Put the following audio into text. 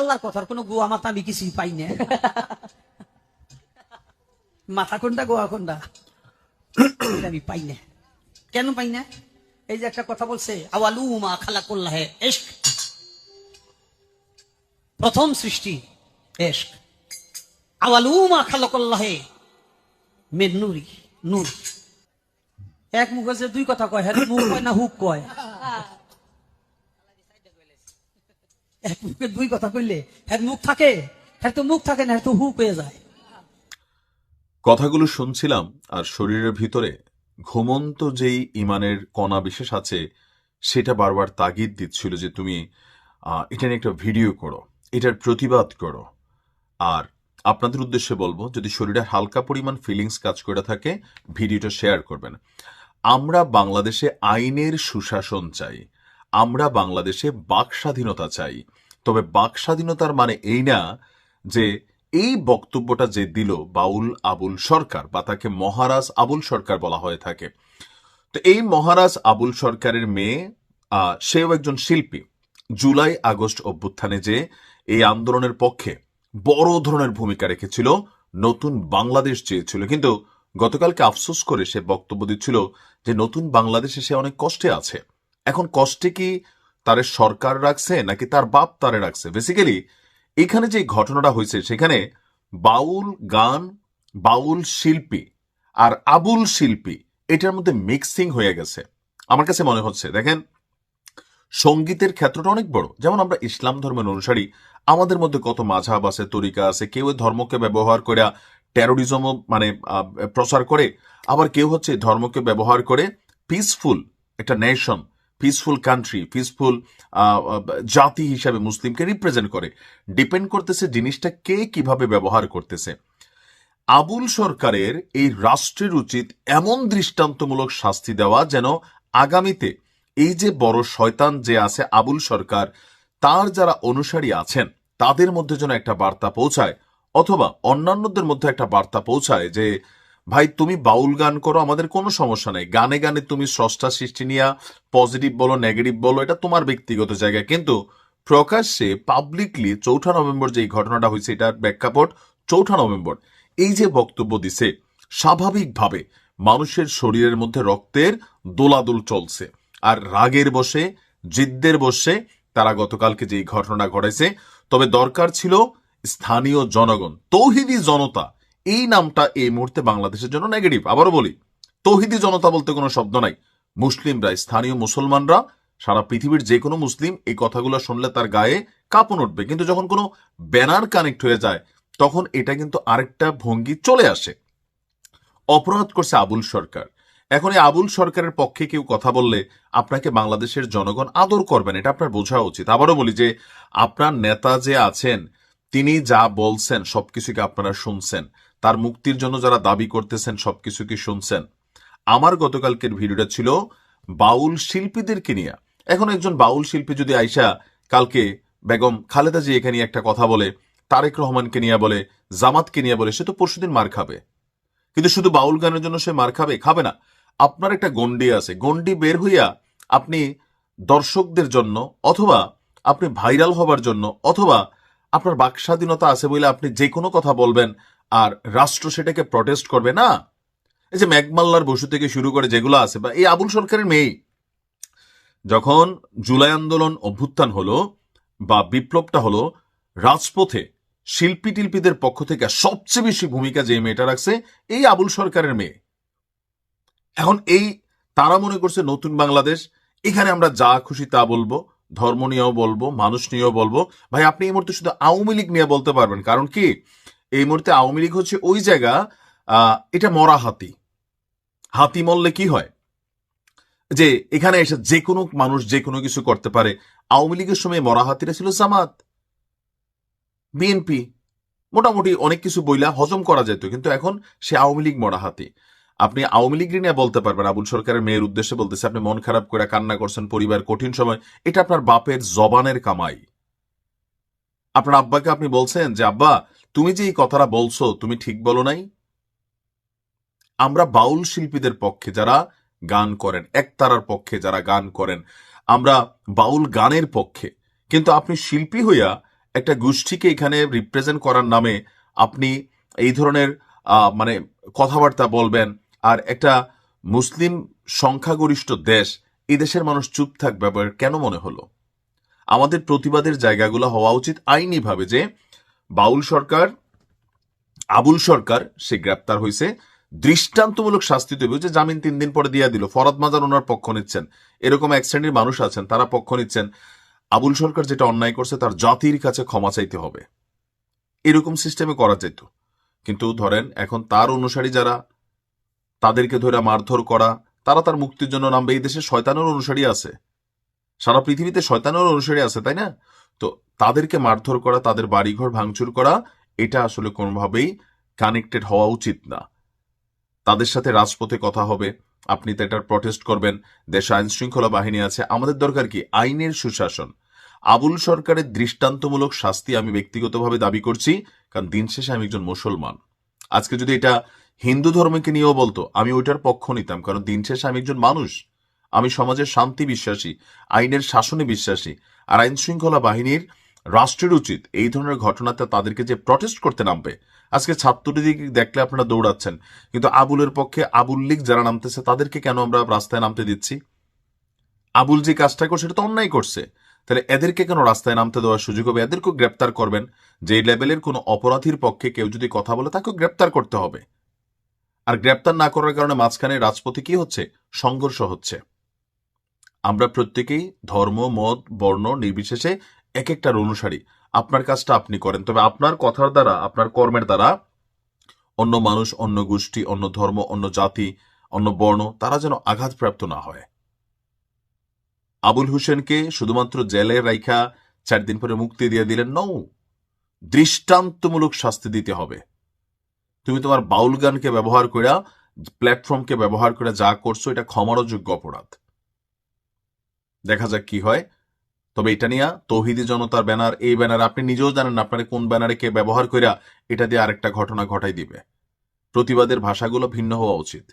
আল্লাহর কথার কোনো গোয়া মাথা আমি কিছুই পাই না। মাথা কোনটা গোয়া কোনটা? আমি পাই না। কেন পাই না? এই যে একটা কথা বলছে, আওয়ালু মা খালা করলা এশক। প্রথম সৃষ্টি আওয়ালু মা খালা করলা হে মের নুরি। এক মুখ দুই কথা কয় হ্যাঁ মুখ কয় না হুক কয়? এক দুই কথা কইলে হ্যাঁ মুখ থাকে হ্যাঁ তো মুখ থাকে না তো হুক হয়ে যায়। কথাগুলো শুনছিলাম আর শরীরের ভিতরে ঘুমন্ত যেই ইমানের কণা বিশেষ আছে, সেটা বারবার তাগিদ দিচ্ছিল যে তুমি এটা নিয়ে একটা ভিডিও করো, এটার প্রতিবাদ করো। আর আপনাদের উদ্দেশ্যে বলব, যদি শরীরে হালকা পরিমাণ ফিলিংস কাজ করে থাকে, ভিডিওটা শেয়ার করবেন। আমরা বাংলাদেশে আইনের সুশাসন চাই, আমরা বাংলাদেশে বাক স্বাধীনতা চাই তবে বাক স্বাধীনতার মানে এই না যে এই বক্তব্যটা যে দিল বাউল আবুল সরকার বা তাকে মহারাজ আবুল সরকার বলা হয়ে থাকে। তো এই মহারাজ আবুল সরকারের মেয়ে সেও একজন শিল্পী। জুলাই আগস্ট অভ্যুত্থানে যে এই আন্দোলনের পক্ষে বড় ধরনের ভূমিকা রেখেছিল, নতুন বাংলাদেশ চেয়েছিল। কিন্তু গতকালকে আফসোস করে সে বক্তব্য দিচ্ছিল যে নতুন বাংলাদেশে সে অনেক কষ্টে আছে। এখন কষ্টে কি তারে সরকার রাখছে নাকি তার বাপ তারে রাখছে? বেসিক্যালি এখানে যে ঘটনাটা হয়েছে, সেখানে বাউল গান, বাউল শিল্পী আর আবুল শিল্পী, এটার মধ্যে মিক্সিং হয়ে গেছে। আমার কাছে মনে হচ্ছে, দেখেন, সঙ্গীতের ক্ষেত্রটা অনেক বড়। যেমন আমরা ইসলাম ধর্মের অনুসারী, আমাদের মধ্যে কত মাঝাব আছে, তরিকা আছে, কেউ ধর্মকে ব্যবহার করে টেরোরিজম মানে প্রচার করে, আবার কেউ হচ্ছে ধর্মকে ব্যবহার করে পিসফুল একটা নেশন পিসফুল কান্ট্রি পিসফুল জাতি হিসাবে মুসলিমকে রিপ্রেজেন্ট করে। ডিপেন্ড করতেছে জিনিসটা কে কীভাবে ব্যবহার করতেছে। আবুল সরকারের এই রাষ্ট্রের উচিত এমন দৃষ্টান্তমূলক শাস্তি দেওয়া যেন আগামীতে এই যে বড় শয়তান যে আছে আবুল সরকার, তার যারা অনুসারী আছেন, তাদের মধ্যে যেন একটা বার্তা পৌঁছায়, অথবা অন্যান্যদের মধ্যে একটা বার্তা পৌঁছায় যে ভাই, তুমি বাউল গান করো, আমাদের কোনো সমস্যা নেই। গানে গানে তুমি স্রষ্টা সৃষ্টি নিয়ে পজিটিভ বলো নেগেটিভ বলো, এটা তোমার ব্যক্তিগত জায়গা। কিন্তু প্রকাশ্যে পাবলিকলি চৌঠা নভেম্বর যে ঘটনাটা হয়েছে, এটার প্রেক্ষাপট চৌঠা নভেম্বর। এই যে বক্তব্য দিছে, স্বাভাবিকভাবে মানুষের শরীরের মধ্যে রক্তের দোলাদুল চলছে। আর রাগের বসে, জিদ্দের বসে তারা গতকালকে যে ঘটনা ঘটেছে, তবে দরকার ছিল স্থানীয় জনগণ, তৌহিদি জনতা এই নামটা এই মুহূর্তে বাংলাদেশের জন্য নেগেটিভ আবারও বলি, তৌহিদি জনতা বলতে কোনো শব্দ নাই। মুসলিমরা, স্থানীয় মুসলমানরা, সারা পৃথিবীর যে কোনো মুসলিম এই কথাগুলো শুনলে তার গায়ে কাঁপন উঠবে। কিন্তু যখন কোনো ব্যানার কানেক্ট হয়ে যায়, তখন এটা কিন্তু আরেকটা ভঙ্গি চলে আসে। অপরাধ করছে আবুল সরকার। এখন এই আবুল সরকারের পক্ষে কেউ কথা বললে আপনাকে বাংলাদেশের জনগণ আদর করবেন, এটা আপনার বোঝা উচিত। আবারও বলি যে, আপনার নেতা যে আছেন, তিনি যা বলছেন, সবকিছুকে আপনারা শুনছেন। তার মুক্তির জন্য যারা দাবি করতেছেন, সবকিছু কি শুনছেন? আমার গতকালকের ভিডিওটা ছিল বাউল শিল্পীদেরকে নিয়ে। এখন একজন বাউল শিল্পী যদি আইসা কালকে বেগম খালেদা জি এখানে একটা কথা বলে, তারেক রহমানকে নিয়ে বলে, জামাতকে নিয়ে বলে, সে তো পরশুদিন মার খাবে। কিন্তু শুধু বাউল গানের জন্য সে মার খাবে খাবে না। আপনার একটা গন্ডি আছে গন্ডি বের হইয়া আপনি দর্শকদের জন্য অথবা আপনি ভাইরাল হবার জন্য অথবা আপনার বাক স্বাধীনতা আছে বলে আপনি যে কোনো কথা বলবেন আর রাষ্ট্র সেটাকে প্রটেস্ট করবে না? এই যে ম্যাকমাল্লার বসু থেকে শুরু করে যেগুলো আছে, বা এই আবুল সরকারের মেয়ে, যখন জুলাই আন্দোলন অভ্যুত্থান হলো বা বিপ্লবটা হলো, রাজপথে শিল্পী টিল্পীদের পক্ষ থেকে সবচেয়ে বেশি ভূমিকা যে মেয়েটা রাখছে, এই আবুল সরকারের মেয়ে। এখন এই তারা মনে করছে নতুন বাংলাদেশ, এখানে আমরা যা খুশি তা বলব, ধর্ম নিয়েও বলব, মানুষ নিয়েও বলব। ভাই, আপনি এই মুহূর্তে শুধু আওয়ামী লীগ নিয়ে বলতে পারবেন, কারণ কি? এই মুহূর্তে আওয়ামী লীগ হচ্ছে ওই জায়গা এটা মরা হাতি। হাতি মরলে কি হয়? যে এখানে এসে যে কোনো মানুষ যে কোনো কিছু করতে পারে। আওয়ামী লীগের সময় মরা হাতিরা ছিল জামাত, বিএনপি, মোটামুটি অনেক কিছু বইলা হজম করা যেত, কিন্তু এখন সে আওয়ামী লীগ মরা হাতি। আপনি আওয়ামী লীগ নিয়ে বলতে পারবেন, আবুল সরকারের মেয়ের উদ্দেশ্যে বলতেছে, আপনি মন খারাপ করে কান্না করছেন, পরিবার কঠিন সময়। এটা আপনার বাপের জবানের কামাই। আপনার আব্বাকে আপনি বলছেন যে, আব্বা তুমি যে এই কথাটা বলছো, তুমি ঠিক বলো নাই? আমরা বাউল শিল্পীদের পক্ষে যারা গান করেন, একতারার পক্ষে যারা গান করেন, আমরা বাউল গানের পক্ষে। কিন্তু আপনি শিল্পী হইয়া একটা গোষ্ঠীকে এখানে রিপ্রেজেন্ট করার নামে আপনি এই ধরনের মানে কথাবার্তা বলবেন, আর একটা মুসলিম সংখ্যাগরিষ্ঠ দেশ, এই দেশের মানুষ চুপ থাকবে কেন মনে হলো? আমাদের প্রতিবাদের জায়গাগুলো হওয়া উচিত আইনিভাবে যে বাউল সরকার, আবুল সরকার, সে গ্রেপ্তার হয়েছে দৃষ্টান্তমূলক শাস্তি তৈরি যে জামিন তিন দিন পরে দিয়ে দিল। ফরদ মাজার ওনার পক্ষ নিচ্ছেন। এরকম এক শ্রেণির মানুষ আছেন, তারা পক্ষ নিচ্ছেন, আবুল সরকার যেটা অন্যায় করছে, তার জাতির কাছে ক্ষমা চাইতে হবে। এরকম সিস্টেমে করা যেত। কিন্তু ধরেন, এখন তার অনুসারী যারা, তাদেরকে ধরে মারধর করা, তারা তার মুক্তির জন্য নামবে। এই দেশে শয়তানের অনুসারী আছে। সারা পৃথিবীতে শয়তানের অনুসারী আছে, তাই না? তো তাদেরকে মারধর করা, তাদের বাড়িঘর ভাঙচুর করা, এটা আসলে কোনোভাবেই কানেক্টেড হওয়া উচিত না। তাদের সাথে রাজপথে কথা হবে, আপনি তো এটার প্রটেস্ট করবেন, দেশে আইন শৃঙ্খলা বাহিনী আছে, আমাদের দরকার কি? আইনের সুশাসন। আবুল সরকারের দৃষ্টান্তমূলক শাস্তি আমি ব্যক্তিগতভাবে দাবি করছি, কারণ দিন শেষে আমি একজন মুসলমান। আজকে যদি এটা হিন্দু ধর্মকে নিয়েও বলতো, আমি ওইটার পক্ষ নিতাম, কারণ দিন শেষে আমি একজন মানুষ। আমি সমাজের শান্তি বিশ্বাসী, আইনের শাসনে বিশ্বাসী আর আইন শৃঙ্খলা বাহিনীর রাষ্ট্রের উচিত এই ধরনের ঘটনাতে তাদেরকে যে প্রটেস্ট করতে নামবে। আজকে ছাত্রটিদিকে দেখলে আপনারা দৌড়াচ্ছেন, কিন্তু আবুলের পক্ষে আবুল লীগ যারা নামতেছে, তাদেরকে কেন আমরা রাস্তায় নামতে দিচ্ছি? আবুল যে কাজটা করছে, সেটা তো অন্যায় করছে। তাহলে এদেরকে কেন রাস্তায় নামতে দেওয়ার সুযোগ হবে? এদেরকেও গ্রেপ্তার করবেন। যে লেভেলের কোনো অপরাধীর পক্ষে কেউ যদি কথা বলে, তাকেও গ্রেপ্তার করতে হবে। আর গ্রেপ্তার না করার কারণে মাঝখানে রাজপথে কি হচ্ছে? সংঘর্ষ হচ্ছে। আমরা প্রত্যেকেই ধর্ম, মত, বর্ণ নির্বিশেষে এক একটার অনুসারী। আপনার কাজটা আপনি করেন। তবে আপনার কথার দ্বারা, আপনার কর্মের দ্বারা অন্য মানুষ, অন্য গোষ্ঠী, অন্য ধর্ম, অন্য জাতি, অন্য বর্ণ, তারা যেন আঘাতপ্রাপ্ত না হয়। আবুল হোসেনকে শুধুমাত্র জেলে রাইখা চার দিন পরে মুক্তি দিয়ে দিলেন। নৌ দৃষ্টান্তমূলক শাস্তি দিতে হবে। তুমি তোমার বাউল গানকে ব্যবহার করে প্ল্যাটফর্মকে ব্যবহার করে যা করছ, এটা ক্ষমারও যোগ্য অপরাধ। দেখা যাক কি হয়। তবে এটা নিয়ে তৌহিদি জনতার ব্যানার, এই ব্যানার আপনি নিজেও জানেন আপনারা কোন ব্যানারে কে ব্যবহার করিয়া এটা দিয়ে আরেকটা ঘটনা ঘটাই দিবে। প্রতিবাদের ভাষাগুলো ভিন্ন হওয়া উচিত।